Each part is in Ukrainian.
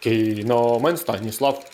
Кіномен Станіслав.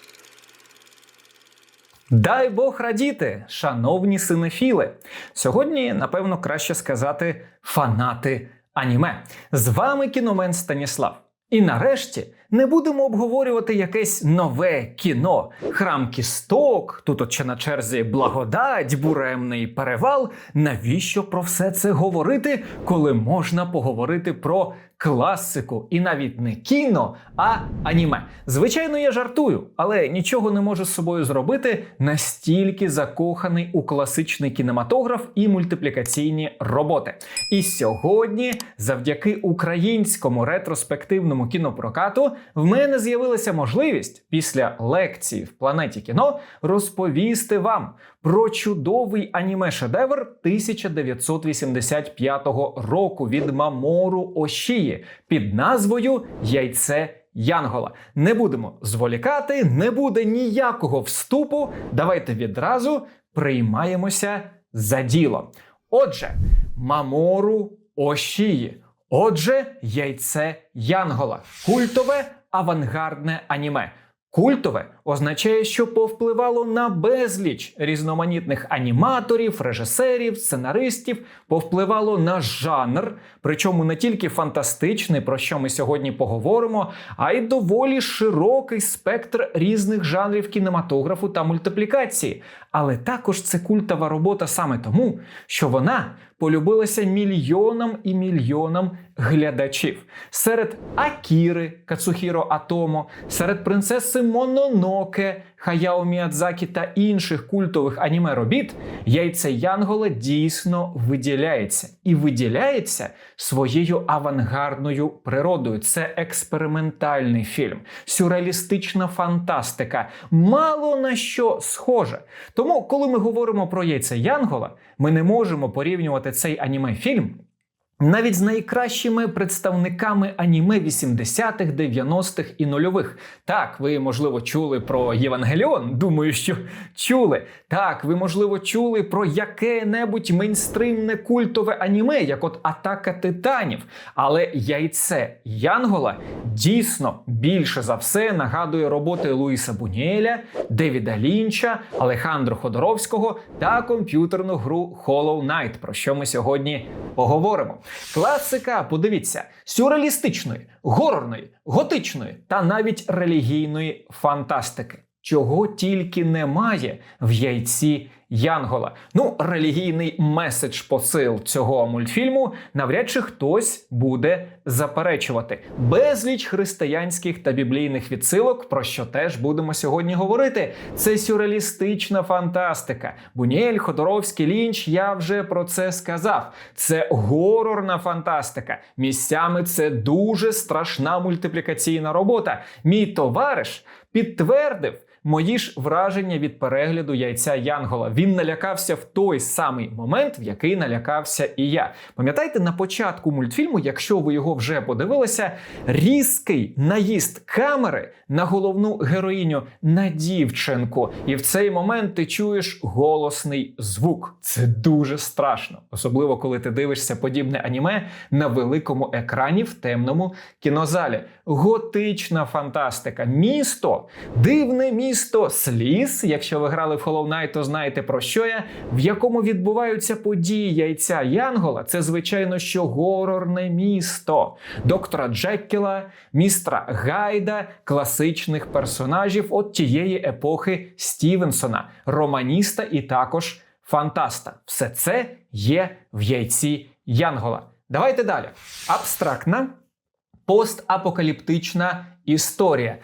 Дай Бог радіти, шановні синефіли. Сьогодні, напевно, краще сказати фанати аніме. З вами кіномен Станіслав. І нарешті не будемо обговорювати якесь нове кіно, храм кісток, тут от ще на черзі благодать, буремний перевал. Навіщо про все це говорити, коли можна поговорити про класику і навіть не кіно, а аніме? Звичайно, я жартую, але нічого не можу з собою зробити настільки закоханий у класичний кінематограф і мультиплікаційні роботи. І сьогодні, завдяки українському ретроспективному кінопрокату, в мене з'явилася можливість після лекції в планеті кіно розповісти вам про чудовий аніме-шедевр 1985 року від Мамору Ошії під назвою Яйце Янгола. Не будемо зволікати, не буде ніякого вступу. Давайте відразу приймаємося за діло. Отже, Мамору Ошії. Отже, яйце Янгола. Культове авангардне аніме. Культове означає, що повпливало на безліч різноманітних аніматорів, режисерів, сценаристів, повпливало на жанр, причому не тільки фантастичний, про що ми сьогодні поговоримо, а й доволі широкий спектр різних жанрів кінематографу та мультиплікації. Але також це культова робота саме тому, що вона полюбилася мільйонам і мільйонам глядачів. Серед Акіри Кацухіро Атомо, серед принцеси Мононоке Хаяо Міядзакі та інших культових аніме робіт яйце Янгола дійсно виділяється і виділяється своєю авангардною природою. Це експериментальний фільм, сюрреалістична фантастика, мало на що схоже. Тому, коли ми говоримо про яйце Янгола, ми не можемо порівнювати цей аніме фільм. Навіть з найкращими представниками аніме 80-х, 90-х і нульових. Так, ви, можливо, чули про Євангеліон. Думаю, що чули. Так, ви, можливо, чули про яке-небудь мейнстримне культове аніме, як от Атака Титанів. Але яйце Янгола дійсно більше за все нагадує роботи Луїса Буніеля, Девіда Лінча, Алехандро Ходоровського та комп'ютерну гру Hollow Knight, про що ми сьогодні поговоримо. Класика, подивіться, сюрреалістичної, горорної, готичної та навіть релігійної фантастики. Чого тільки немає в яйці Янгола. Ну, релігійний меседж посил цього мультфільму навряд чи хтось буде заперечувати. Безліч християнських та біблійних відсилок, про що теж будемо сьогодні говорити. Це сюрреалістична фантастика. Бунєль, Ходоровський, Лінч, я вже про це сказав. Це горорна фантастика. Місцями це дуже страшна мультиплікаційна робота. Мій товариш підтвердив. Мої ж враження від перегляду яйця Янгола. Він налякався в той самий момент, в який налякався і я. Пам'ятаєте, на початку мультфільму, якщо ви його вже подивилися, різкий наїзд камери на головну героїню на дівчинку. І в цей момент ти чуєш голосний звук. Це дуже страшно, особливо коли ти дивишся подібне аніме на великому екрані в темному кінозалі. Готична фантастика. Місто, дивне місто сліз. Якщо ви грали в Hollow Knight, то знаєте про що я, в якому відбуваються події яйця Янгола. Це звичайно що горорне місто доктора Джеккіла, містра Гайда, класичних персонажів от тієї епохи Стівенсона, романіста і також фантаста. Все це є в яйці Янгола. Давайте далі. Абстрактна постапокаліптична історія.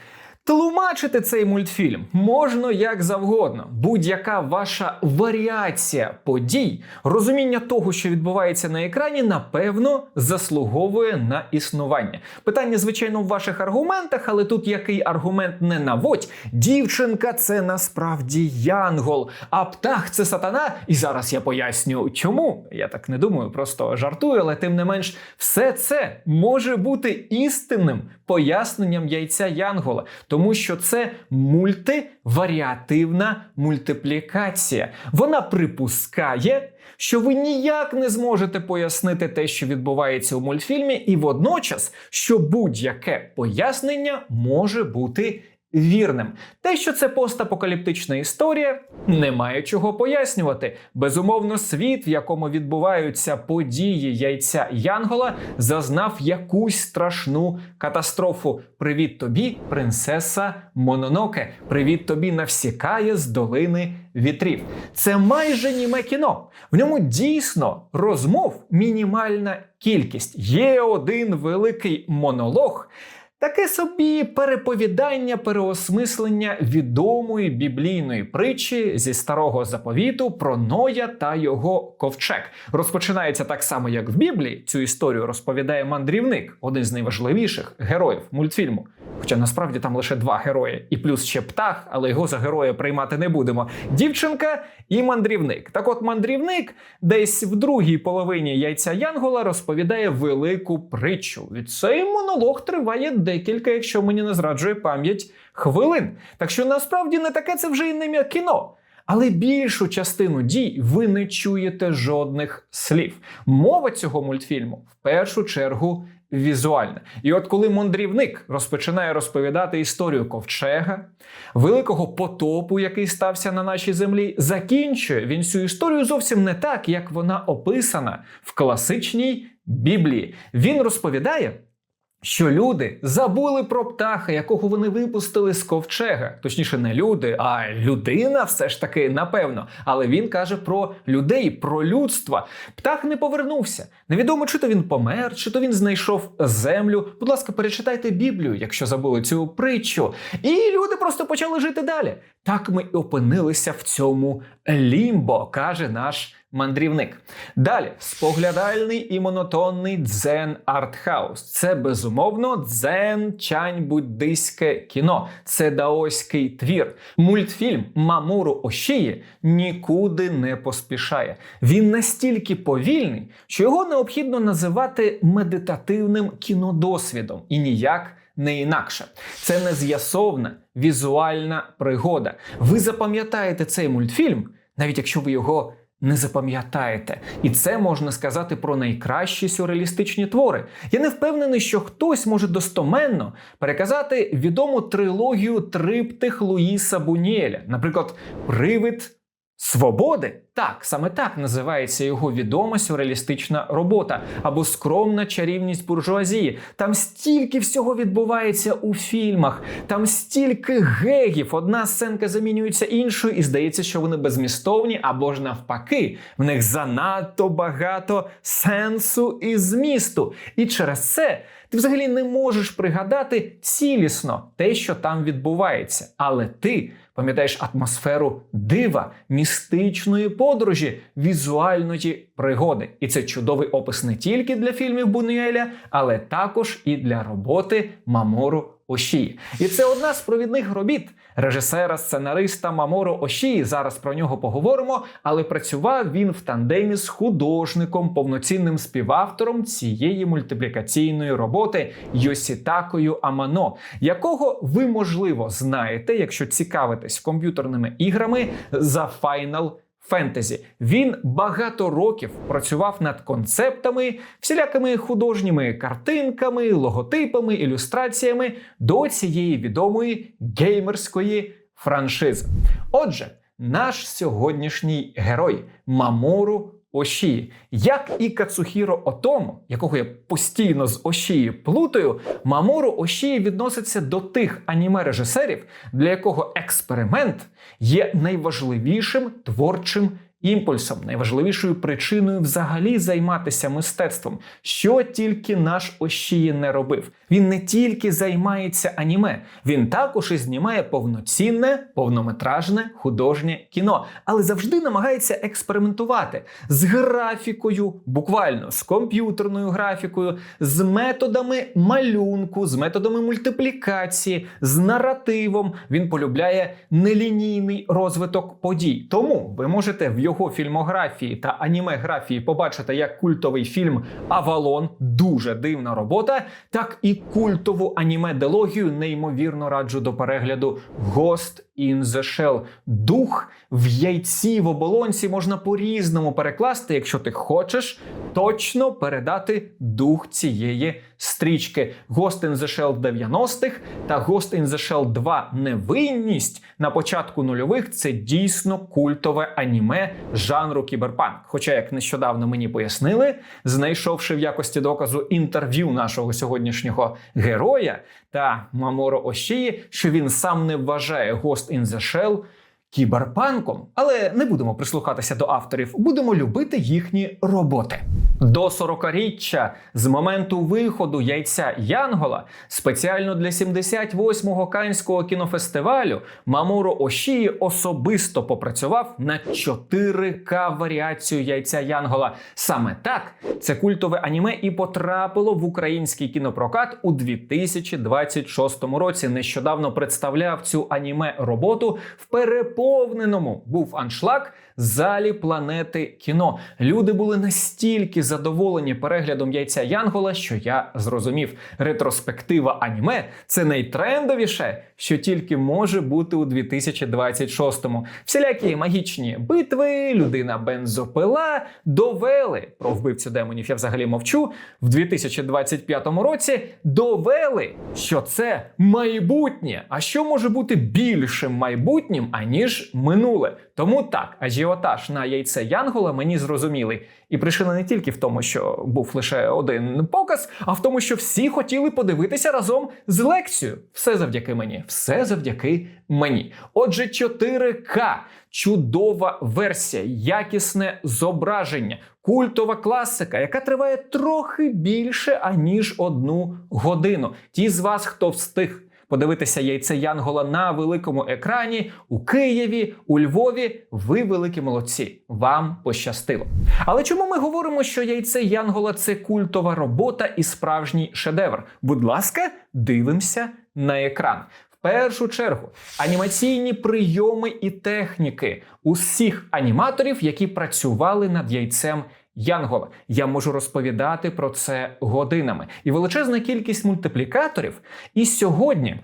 Тлумачити цей мультфільм можна як завгодно. Будь-яка ваша варіація подій, розуміння того, що відбувається на екрані, напевно, заслуговує на існування. Питання, звичайно, в ваших аргументах, але тут який аргумент не наводь. Дівчинка це насправді янгол, а птах це сатана. І зараз я поясню, чому. Я так не думаю, просто жартую, але тим не менш, все це може бути істинним поясненням яйця Янгола. Тому що це мультиваріативна мультиплікація. Вона припускає, що ви ніяк не зможете пояснити те, що відбувається у мультфільмі, і водночас, що будь-яке пояснення може бути вірним. Те, що це постапокаліптична історія, немає чого пояснювати. Безумовно, світ, в якому відбуваються події яйця Янгола, зазнав якусь страшну катастрофу. Привіт тобі, принцеса Мононоке. Привіт тобі навсікає з долини вітрів. Це майже німе кіно. В ньому дійсно розмов мінімальна кількість. Є один великий монолог. Таке собі переповідання, переосмислення відомої біблійної притчі зі старого заповіту про Ноя та його ковчег. Розпочинається так само, як в Біблії. Цю історію розповідає мандрівник, один з найважливіших героїв мультфільму. Хоча насправді там лише два герої, і плюс ще птах, але його за героя приймати не будемо. Дівчинка і мандрівник. Так от мандрівник десь в другій половині яйця Янгола розповідає велику притчу. І цей монолог триває декілька, якщо мені не зраджує пам'ять, хвилин. Так що насправді не таке це вже і не кіно. Але більшу частину дій ви не чуєте жодних слів. Мова цього мультфільму в першу чергу візуальна. І от коли мандрівник розпочинає розповідати історію ковчега, великого потопу, який стався на нашій землі, закінчує він цю історію зовсім не так, як вона описана в класичній Біблії. Він розповідає. Що люди забули про птаха, якого вони випустили з ковчега. Точніше, не люди, а людина, все ж таки, напевно. Але він каже про людей, про людство. Птах не повернувся. Невідомо, чи то він помер, чи то він знайшов землю. Будь ласка, перечитайте Біблію, якщо забули цю притчу. І люди просто почали жити далі. Так ми і опинилися в цьому лімбо, каже наш мандрівник. Далі споглядальний і монотонний дзен артхаус. Це безумовно дзен чань буддийське кіно. Це даоський твір. Мультфільм Мамуру Ошії нікуди не поспішає. Він настільки повільний, що його необхідно називати медитативним кінодосвідом і ніяк не інакше. Це нез'ясовна візуальна пригода. Ви запам'ятаєте цей мультфільм, навіть якщо ви його не запам'ятаєте. І це можна сказати про найкращі сюрреалістичні твори. Я не впевнений, що хтось може достоменно переказати відому трилогію триптих Луїса Бунєля, наприклад, Привид. Свободи? Так, саме так називається його відома сюрреалістична робота або скромна чарівність буржуазії. Там стільки всього відбувається у фільмах, там стільки гегів. Одна сценка замінюється іншою, і здається, що вони безмістовні або ж навпаки, в них занадто багато сенсу і змісту. І через це ти взагалі не можеш пригадати цілісно те, що там відбувається. Але ти пам'ятаєш атмосферу дива, містичної подорожі, візуальної пригоди. І це чудовий опис не тільки для фільмів Бунюеля, але також і для роботи Мамору Ошії. І це одна з провідних робіт режисера, сценариста Мамору Ошії. Зараз про нього поговоримо. Але працював він в тандемі з художником, повноцінним співавтором цієї мультиплікаційної роботи Йосітакою Амано, якого ви можливо знаєте, якщо цікавитесь комп'ютерними іграми за Final Фентезі він багато років працював над концептами, всілякими художніми картинками, логотипами, ілюстраціями до цієї відомої геймерської франшизи. Отже, наш сьогоднішній герой Мамору Ошії. Як і Кацухіро Отому, якого я постійно з Ошії плутаю, Мамору Ошії відноситься до тих аніме-режисерів, для якого експеримент є найважливішим творчим імпульсом, найважливішою причиною взагалі займатися мистецтвом, що тільки наш Ошії не робив. Він не тільки займається аніме, він також і знімає повноцінне, повнометражне художнє кіно, але завжди намагається експериментувати з графікою, буквально з комп'ютерною графікою, з методами малюнку, з методами мультиплікації, з наративом. Він полюбляє нелінійний розвиток подій. Тому ви можете в його його фільмографії та анімеграфії побачите як культовий фільм Авалон, дуже дивна робота, так і культову аніме делогію неймовірно раджу до перегляду Ghost in the Shell. Дух в яйці в оболонці можна по-різному перекласти, якщо ти хочеш точно передати дух цієї стрічки. Ghost in the Shell 90-х та Ghost in the Shell 2 Невинність на початку нульових це дійсно культове аніме жанру кіберпанк. Хоча, як нещодавно мені пояснили, знайшовши в якості доказу інтерв'ю нашого сьогоднішнього героя та Маморо Ошії, що він сам не вважає Ghost in the Shell кіберпанком, але не будемо прислухатися до авторів, будемо любити їхні роботи. До 40-річчя з моменту виходу яйця Янгола спеціально для 78-го Канського кінофестивалю Маморо Ошії особисто попрацював на 4К варіацію яйця Янгола. Саме так це культове аніме і потрапило в український кінопрокат у 2026 році. Нещодавно представляв цю аніме роботу в переповненому був аншлаг залі планети кіно. Люди були настільки задоволені переглядом яйця Янгола, що я зрозумів, ретроспектива аніме це найтрендовіше, що тільки може бути у 2026-му. Всілякі магічні битви, людина бензопила довели про вбивцю демонів. Я взагалі мовчу в 2025 році. Довели, що це майбутнє. А що може бути більшим майбутнім аніж минуле? Тому так, ажіотаж на яйце Янгола мені зрозумілий. І причина не тільки в тому, що був лише один показ, а в тому, що всі хотіли подивитися разом з лекцією. Все завдяки мені, все завдяки мені. Отже, 4К, чудова версія, якісне зображення, культова класика, яка триває трохи більше аніж одну годину. Ті з вас, хто встиг. Подивитися яйце Янгола на великому екрані у Києві, у Львові. Ви великі молодці. Вам пощастило. Але чому ми говоримо, що яйце Янгола це культова робота і справжній шедевр? Будь ласка, дивимося на екран. В першу чергу анімаційні прийоми і техніки усіх аніматорів, які працювали над яйцем Янгола. Я можу розповідати про це годинами. І величезна кількість мультиплікаторів. І сьогодні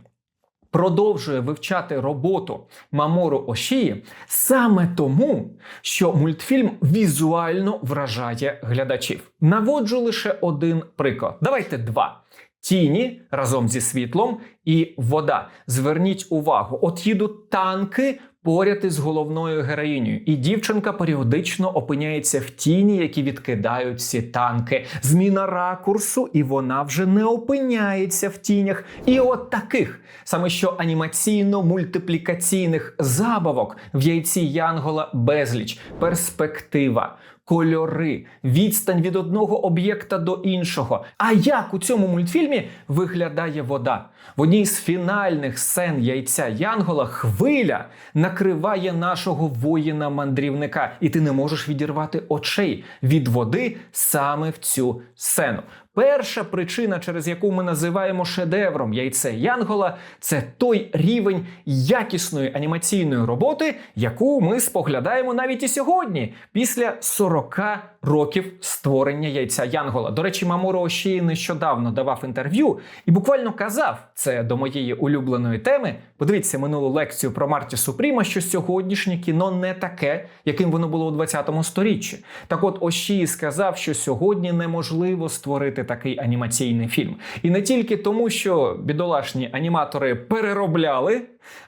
продовжує вивчати роботу Мамору Ошії саме тому, що мультфільм візуально вражає глядачів. Наводжу лише один приклад. Давайте два. Тіні разом зі світлом і вода. Зверніть увагу, от їдуть танки поряд із головною героїнею, і дівчинка періодично опиняється в тіні, які відкидають ці танки. Зміна ракурсу, і вона вже не опиняється в тінях. І от таких саме що анімаційно-мультиплікаційних забавок в яйці Янгола безліч, перспектива. Кольори, відстань від одного об'єкта до іншого. А як у цьому мультфільмі виглядає вода? В одній з фінальних сцен яйця Янгола хвиля накриває нашого воїна-мандрівника, і ти не можеш відірвати очей від води саме в цю сцену. Перша причина, через яку ми називаємо шедевром яйце Янгола, це той рівень якісної анімаційної роботи, яку ми споглядаємо навіть і сьогодні, після 40 років створення яйця Янгола. До речі, Маморо Ошії нещодавно давав інтерв'ю і буквально казав це до моєї улюбленої теми. Подивіться минулу лекцію про Марті Супріма, що сьогоднішнє кіно не таке, яким воно було у 20 сторіччі. Так от Ошії сказав, що сьогодні неможливо створити такий анімаційний фільм. І не тільки тому, що бідолашні аніматори переробляли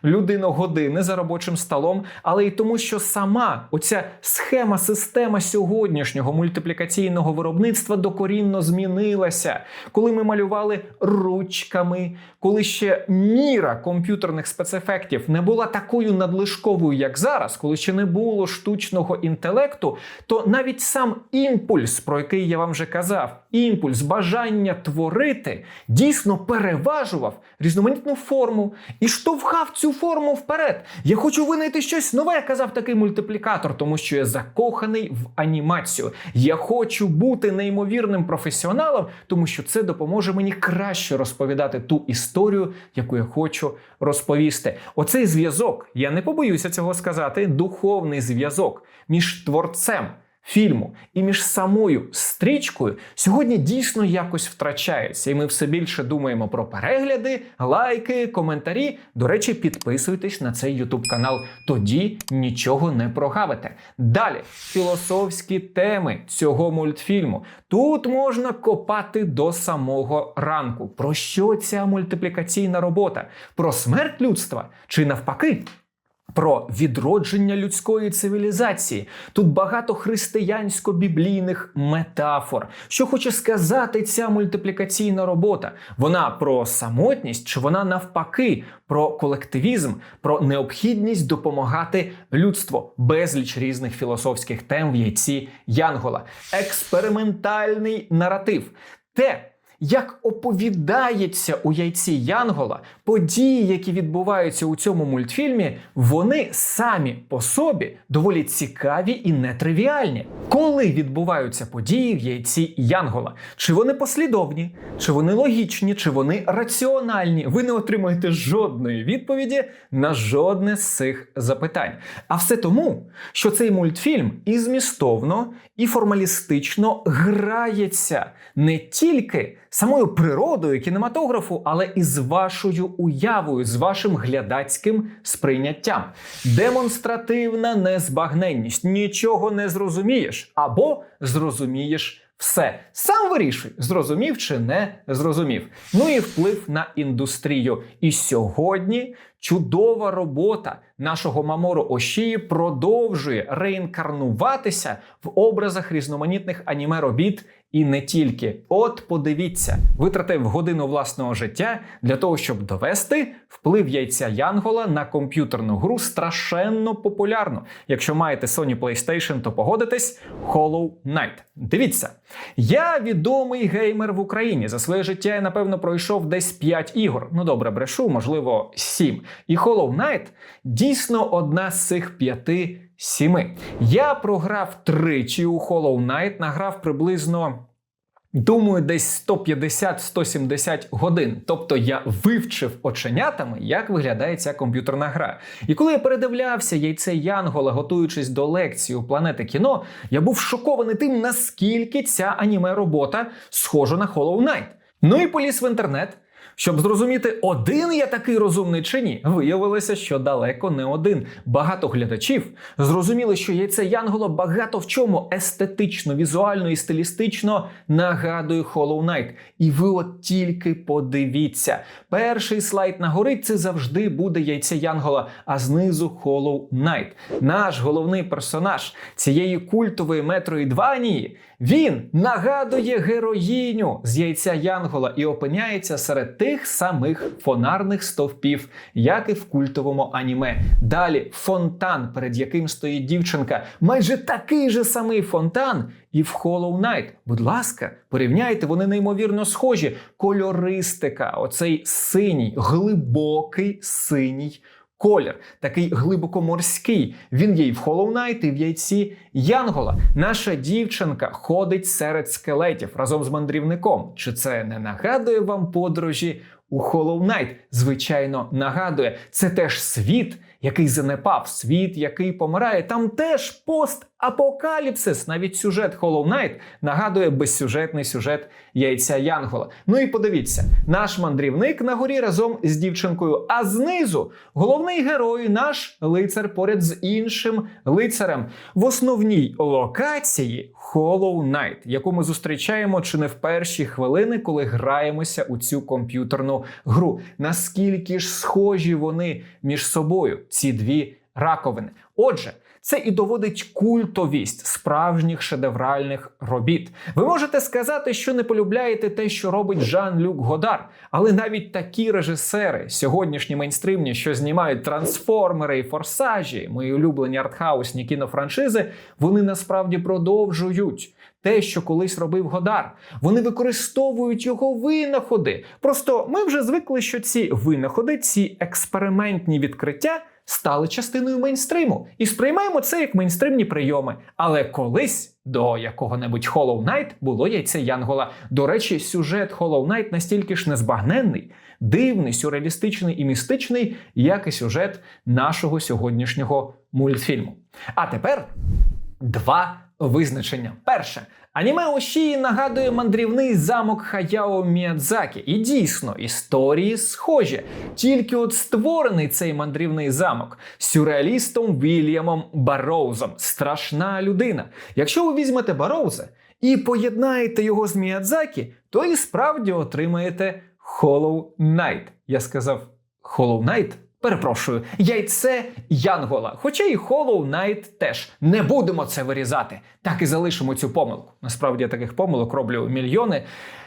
людину-години за робочим столом, але й тому, що сама оця схема, система сьогоднішнього мультиплікаційного виробництва докорінно змінилася. Коли ми малювали ручками, коли ще міра комп'ютерних спецефектів не була такою надлишковою, як зараз, коли ще не було штучного інтелекту, то навіть сам імпульс, про який я вам вже казав, імпульс, бажання творити, дійсно переважував різноманітну форму і штовхав цю форму вперед. Я хочу винайти щось нове, казав такий мультиплікатор, тому що я закоханий в анімацію. Я хочу бути неймовірним професіоналом, тому що це допоможе мені краще розповідати ту історію, яку я хочу розповісти. Оцей зв'язок, я не побоюся цього сказати, духовний зв'язок між творцем фільму і між самою стрічкою сьогодні дійсно якось втрачається, і ми все більше думаємо про перегляди, лайки, коментарі. До речі, підписуйтесь на цей YouTube канал, тоді нічого не прогавите. Далі філософські теми цього мультфільму. Тут можна копати до самого ранку. Про що ця мультиплікаційна робота? Про смерть людства чи навпаки? Про відродження людської цивілізації. Тут багато християнсько-біблійних метафор. Що хоче сказати ця мультиплікаційна робота? Вона про самотність, чи вона навпаки про колективізм, про необхідність допомагати людству, безліч різних філософських тем в яйці Янгола, експериментальний наратив. Те, як оповідається у яйці Янгола, події, які відбуваються у цьому мультфільмі, вони самі по собі доволі цікаві і нетривіальні. Коли відбуваються події в яйці Янгола? Чи вони послідовні, чи вони логічні, чи вони раціональні? Ви не отримаєте жодної відповіді на жодне з цих запитань. А все тому, що цей мультфільм і змістовно, і формалістично грається не тільки самою природою кінематографу, але і з вашою уявою, з вашим глядацьким сприйняттям. Демонстративна незбагненність. Нічого не зрозумієш або зрозумієш. Все сам вирішуй, зрозумів чи не зрозумів. Ну і вплив на індустрію. І сьогодні чудова робота нашого Мамору Ошії продовжує реінкарнуватися в образах різноманітних аніме робіт і не тільки. От подивіться, витратив годину власного життя для того, щоб довести вплив яйця Янгола на комп'ютерну гру страшенно популярну. Якщо маєте Sony PlayStation, то погодитесь Hollow Knight. Дивіться, я відомий геймер в Україні. За своє життя я напевно пройшов десь 5 ігор. Ну добре, брешу, можливо, 7. І Hollow Knight дійсно одна з цих п'яти. Сіми. Я програв тричі у Hollow Knight, награв приблизно. Думаю, десь 150-170 годин. Тобто я вивчив оченятами, як виглядає ця комп'ютерна гра. І коли я передивлявся яйце Янгола, готуючись до лекції у планети кіно, я був шокований тим, наскільки ця аніме робота схожа на Hollow Knight. Ну і поліз в інтернет. Щоб зрозуміти, один я такий розумний чи ні, виявилося, що далеко не один. Багато глядачів зрозуміли, що яйце Янгола багато в чому естетично, візуально і стилістично нагадує Hollow Knight. І ви от тільки подивіться. Перший слайд на гори це завжди буде яйце Янгола, а знизу Hollow Knight. Наш головний персонаж цієї культової метроїдванії він нагадує героїню з яйця Янгола і опиняється серед тих самих фонарних стовпів, як і в культовому аніме. Далі фонтан, перед яким стоїть дівчинка, майже такий же самий фонтан. І в Hollow Knight. Будь ласка, порівняйте, вони неймовірно схожі. Кольористика, оцей синій, глибокий синій колір, такий глибоко морський. Він є і в Hollow Knight, і в яйці Янгола. Наша дівчинка ходить серед скелетів разом з мандрівником. Чи це не нагадує вам подорожі у Hollow Knight? Звичайно, нагадує. Це теж світ, який занепав, світ, який помирає. Там теж постапокаліпсис. Навіть сюжет Hollow Knight нагадує безсюжетний сюжет яйця Янгола. Ну і подивіться, наш мандрівник на горі разом з дівчинкою, а знизу головний герой, наш лицар поряд з іншим лицарем в основній локації Hollow Knight, яку ми зустрічаємо чи не в перші хвилини, коли граємося у цю комп'ютерну гру. Наскільки ж схожі вони між собою, ці дві раковини. Отже, це і доводить культовість справжніх шедевральних робіт. Ви можете сказати, що не полюбляєте те, що робить Жан-Люк Годар, але навіть такі режисери, сьогоднішні мейнстримні, що знімають трансформери і форсажі, мої улюблені артхаусні кінофраншизи, вони насправді продовжують. Те, що колись робив Годар, вони використовують його винаходи. Просто ми вже звикли, що ці винаходи, ці експериментні відкриття стали частиною мейнстриму і сприймаємо це як мейнстримні прийоми. Але колись до якого-небудь Hollow Knight було яйце Янгола. До речі, сюжет Hollow Knight настільки ж незбагненний, дивний, сюрреалістичний і містичний, як і сюжет нашого сьогоднішнього мультфільму. А тепер два визначення. Перше. Аніме Ошії нагадує мандрівний замок Хаяо Міядзакі. І дійсно, історії схожі. Тільки от створений цей мандрівний замок сюрреалістом Вільямом Бароузом. Страшна людина. Якщо ви візьмете Бароуза і поєднаєте його з Міядзакі, то і справді отримаєте Hollow Knight. Я сказав Hollow Knight? Перепрошую, яйце Янгола. Хоча і Hollow Knight теж. Не будемо це вирізати. Так і залишимо цю помилку. Насправді я таких помилок роблю мільйони.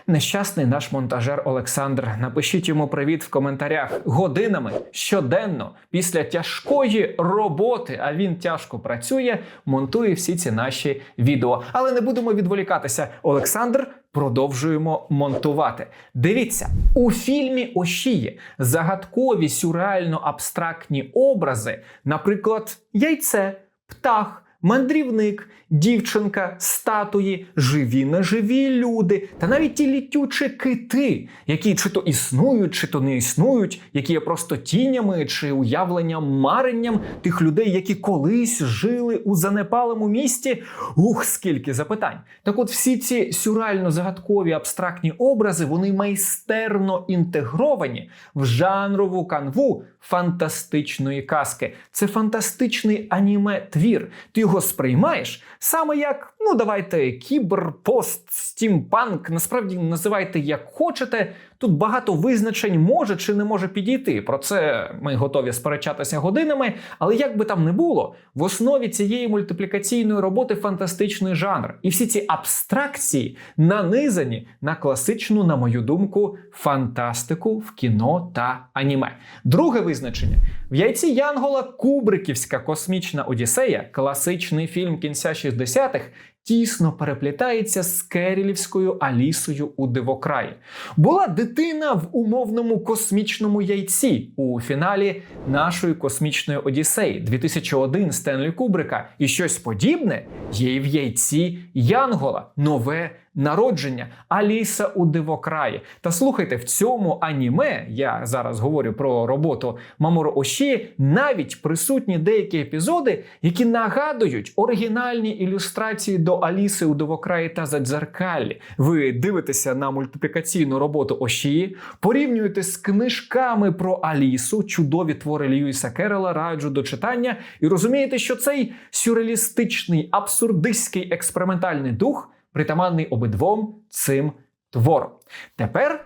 Нещасний наш монтажер Олександр. Напишіть йому привіт в коментарях. Годинами щоденно, після тяжкої роботи, а він тяжко працює, монтує всі ці наші відео. Але не будемо відволікатися. Олександр. Продовжуємо монтувати. Дивіться, у фільмі Ошіє загадкові сюрреально абстрактні образи, наприклад, яйце, птах, мандрівник, дівчинка, статуї, живі неживі люди, та навіть ті літючі кити, які чи то існують, чи то не існують, які є просто тінями чи уявленням маренням тих людей, які колись жили у занепалому місті. Ух, скільки запитань! Так, от всі ці сюрреально загадкові абстрактні образи, вони майстерно інтегровані в жанрову канву фантастичної казки. Це фантастичний аніме-твір. Ти його сприймаєш саме як, ну давайте, кіберпост, стімпанк, насправді називайте як хочете. Тут багато визначень може чи не може підійти. Про це ми готові сперечатися годинами. Але як би там не було, в основі цієї мультиплікаційної роботи фантастичний жанр. І всі ці абстракції нанизані на класичну, на мою думку, фантастику в кіно та аніме. Друге визначення. В яйці Янгола Кубриківська космічна Одіссея, класичний фільм кінця 60-х, тісно переплітається з Керілівською Алісою у Дивокраї. Була дитина в умовному космічному яйці у фіналі нашої космічної Одіссеї 2001 Стенлі Кубрика. І щось подібне є в яйці Янгола. Нове народження Аліса у Дивокраї. Та слухайте, в цьому аніме я зараз говорю про роботу Маморо Оші, навіть присутні деякі епізоди, які нагадують оригінальні ілюстрації до Аліси у Дивокраї та Задзеркаллі. Ви дивитеся на мультиплікаційну роботу Оші, порівнюєте з книжками про Алісу, чудові твори Льюіса Керрела, раджу до читання, і розумієте, що цей сюрреалістичний, абсурдистський експериментальний дух притаманний обидвом цим твором. Тепер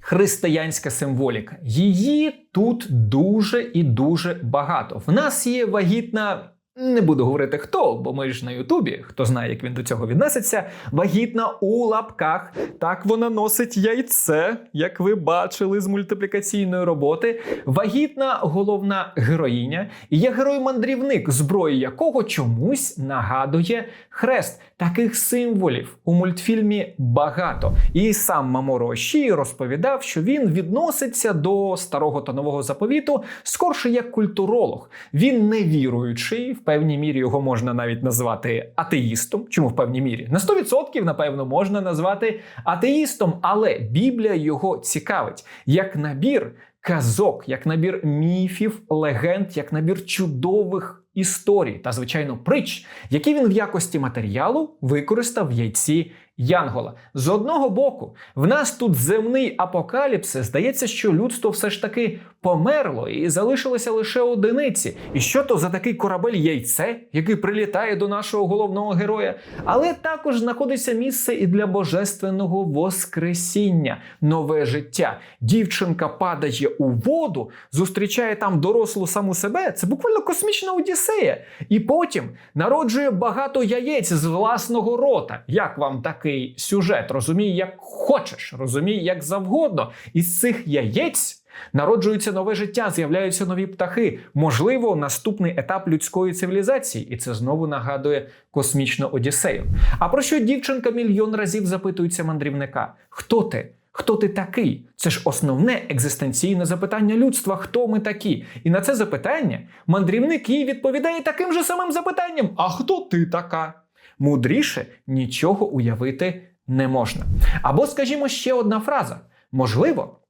християнська символіка. Її тут дуже і дуже багато. В нас є вагітна. Не буду говорити хто, бо ми ж на Ютубі, хто знає, як він до цього віднесеться. Вагітна у лапках. Так вона носить яйце, як ви бачили з мультиплікаційної роботи. Вагітна головна героїня. І є герой-мандрівник, зброї якого чомусь нагадує хрест. Таких символів у мультфільмі багато. І сам Маморо Оші розповідав, що він відноситься до старого та нового заповіту скорше як культуролог. Він не віруючий, в певній мірі його можна навіть назвати атеїстом. Чому в певній мірі? На 100% напевно можна назвати атеїстом, але Біблія його цікавить як набір казок, як набір міфів, легенд, як набір чудових історій та, звичайно, притч, які він в якості матеріалу використав в яйці Янгола. З одного боку, в нас тут земний апокаліпсис. Здається, що людство все ж таки померло і залишилося лише одиниці. І що то за такий корабель яйце, який прилітає до нашого головного героя? Але також знаходиться місце і для божественного воскресіння, нове життя. Дівчинка падає у воду, зустрічає там дорослу саму себе. Це буквально космічна одіссея. І потім народжує багато яєць з власного рота. Як вам такий сюжет? Розумій, як хочеш, розумій, як завгодно. Із цих яєць. Народжується нове життя, з'являються нові птахи. Можливо, наступний етап людської цивілізації, і це знову нагадує космічну одіссею. А про що дівчинка мільйон разів запитується мандрівника: хто ти? Хто ти такий? Це ж основне екзистенційне запитання людства: хто ми такі? І на це запитання мандрівник їй відповідає таким же самим запитанням: А хто ти така? Мудріше нічого уявити не можна. Або, скажімо, ще одна фраза: можливо.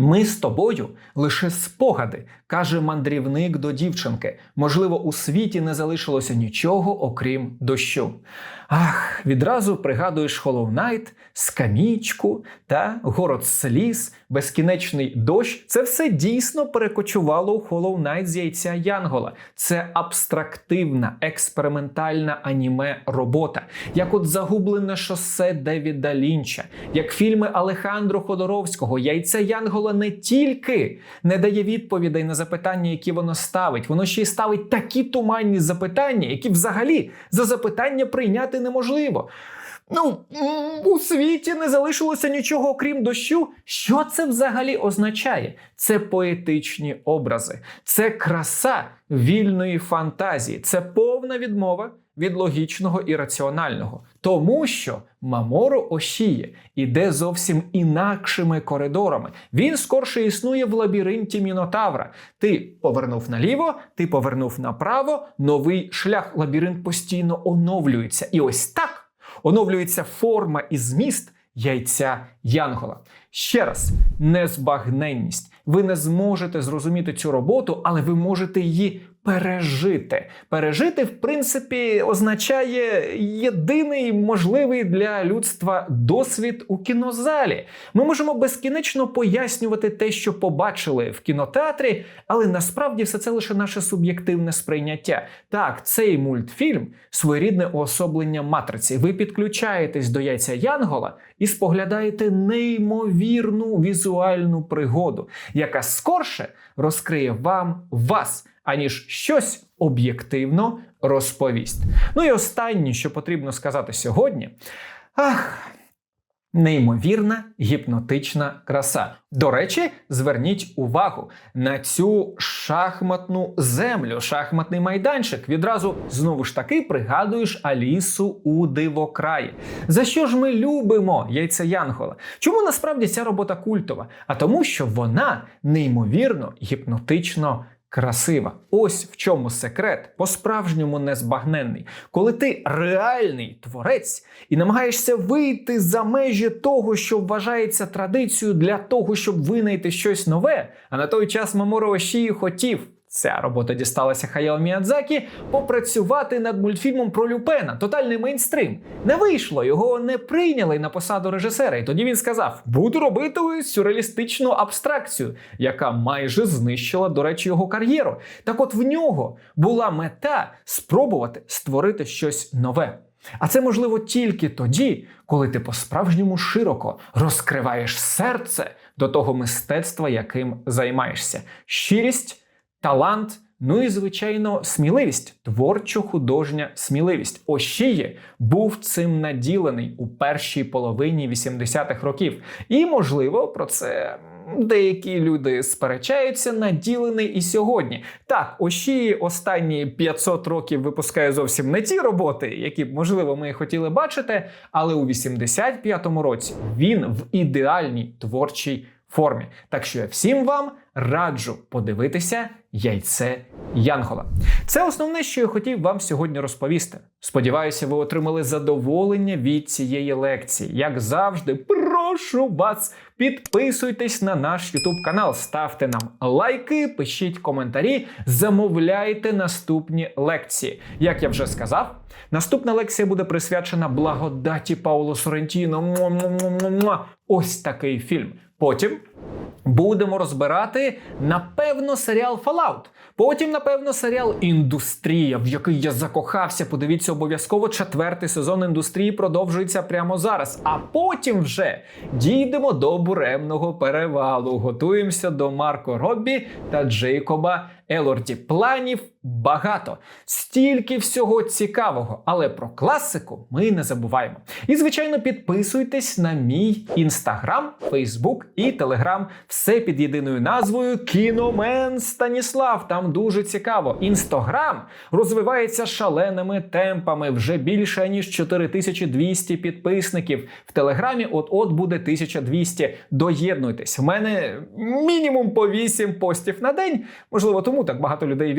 Ми з тобою лише спогади, каже мандрівник до дівчинки. Можливо, у світі не залишилося нічого, окрім дощу. Ах, відразу пригадуєш Холовнайт, скамічку та город сліз, безкінечний дощ. Це все дійсно перекочувало у Hollow Knight з яйця Янгола. Це абстрактивна, експериментальна аніме робота, як от загублене шосе Девіда Лінча, як фільми Алехандро Ходоровського. Яйце Янгола не тільки не дає відповідей на запитання, які воно ставить, воно ще й ставить такі туманні запитання, які взагалі за запитання прийняти неможливо. Ну, у світі не залишилося нічого окрім дощу. Що це взагалі означає? Це поетичні образи, це краса вільної фантазії, це повна відмова від логічного і раціонального. Тому що Маморо Ошіє іде зовсім інакшими коридорами. Він скорше існує в лабіринті Мінотавра. Ти повернув наліво, ти повернув направо, новий шлях. Лабіринт постійно оновлюється. І ось так оновлюється форма і зміст яйця Янгола. Ще раз, незбагненність. Ви не зможете зрозуміти цю роботу, але ви можете її пережити. Пережити, в принципі, означає єдиний можливий для людства досвід у кінозалі. Ми можемо безкінечно пояснювати те, що побачили в кінотеатрі, але насправді все це лише наше суб'єктивне сприйняття. Так, цей мультфільм своєрідне уособлення матриці. Ви підключаєтесь до яйця Янгола і споглядаєте неймовірну візуальну пригоду, яка скорше розкриє вам вас, аніж щось об'єктивно розповість. Ну і останнє, що потрібно сказати сьогодні. Ах. Неймовірна гіпнотична краса. До речі, зверніть увагу на цю шахматну землю, шахматний майданчик. Відразу знову ж таки пригадуєш Алісу у дивокраї. За що ж ми любимо яйця Янгола? Чому насправді ця робота культова? А тому, що вона неймовірно гіпнотично красива. Ось в чому секрет, по-справжньому незбагненний. Коли ти реальний творець і намагаєшся вийти за межі того, що вважається традицією для того, щоб винайти щось нове, а на той час Маморо Ошії хотів. Ця робота дісталася Хаяо Міядзакі попрацювати над мультфільмом про Люпена, тотальний мейнстрим. Не вийшло, його не прийняли на посаду режисера. І тоді він сказав: буду робити сюрреалістичну абстракцію, яка майже знищила, до речі, його кар'єру. Так от в нього була мета спробувати створити щось нове. А це можливо тільки тоді, коли ти по-справжньому широко розкриваєш серце до того мистецтва, яким займаєшся. Щирість талант, ну і, звичайно, сміливість, творчо-художня сміливість. Ошіє був цим наділений у першій половині 80-х років. І, можливо, про це. Деякі люди сперечаються, наділений і сьогодні. Так, Ошії останні 500 років випускає зовсім не ті роботи, які б, можливо, ми хотіли бачити, але у 85-му році він в ідеальній творчій формі. Так що я всім вам раджу подивитися яйце Янгола. Це основне, що я хотів вам сьогодні розповісти. Сподіваюся, ви отримали задоволення від цієї лекції. Як завжди, прошу вас, підписуйтесь на наш YouTube канал, ставте нам лайки, пишіть коментарі, замовляйте наступні лекції. Як я вже сказав, наступна лекція буде присвячена благодаті Пауло Соррентіно. Ось такий фільм. Потім будемо розбирати напевно серіал Fallout. Потім, напевно, серіал Індустрія, в який я закохався. Подивіться обов'язково четвертий сезон індустрії продовжується прямо зараз. А потім вже дійдемо до буремного перевалу. Готуємося до Марко Роббі та Джейкоба Елорді. Планів багато, стільки всього цікавого. Але про класику ми не забуваємо. І, звичайно, підписуйтесь на мій інстаграм, фейсбук і телеграм. Все під єдиною назвою Кіномен Станіслав. Там дуже цікаво. Інстаграм розвивається шаленими темпами. Вже більше ніж 4200 підписників. В телеграмі от-от буде 1200. Доєднуйтесь. В мене мінімум по 8 постів на день. Можливо, тому так багато людей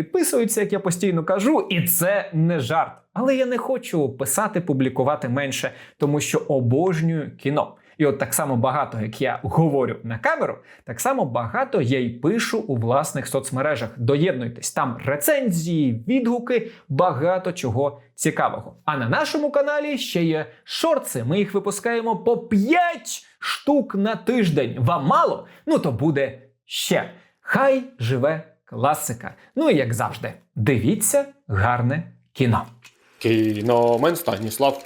відписуються, як я постійно кажу, і це не жарт. Але я не хочу писати, публікувати менше, тому що обожнюю кіно. І от так само багато, як я говорю на камеру, так само багато я й пишу у власних соцмережах. Доєднуйтесь там рецензії, відгуки, багато чого цікавого. А на нашому каналі ще є шорти. Ми їх випускаємо по 5 штук на тиждень. Вам мало? Ну то буде ще. Хай живе класика. Ну і як завжди, дивіться гарне кіно. Кіномен Станіслав.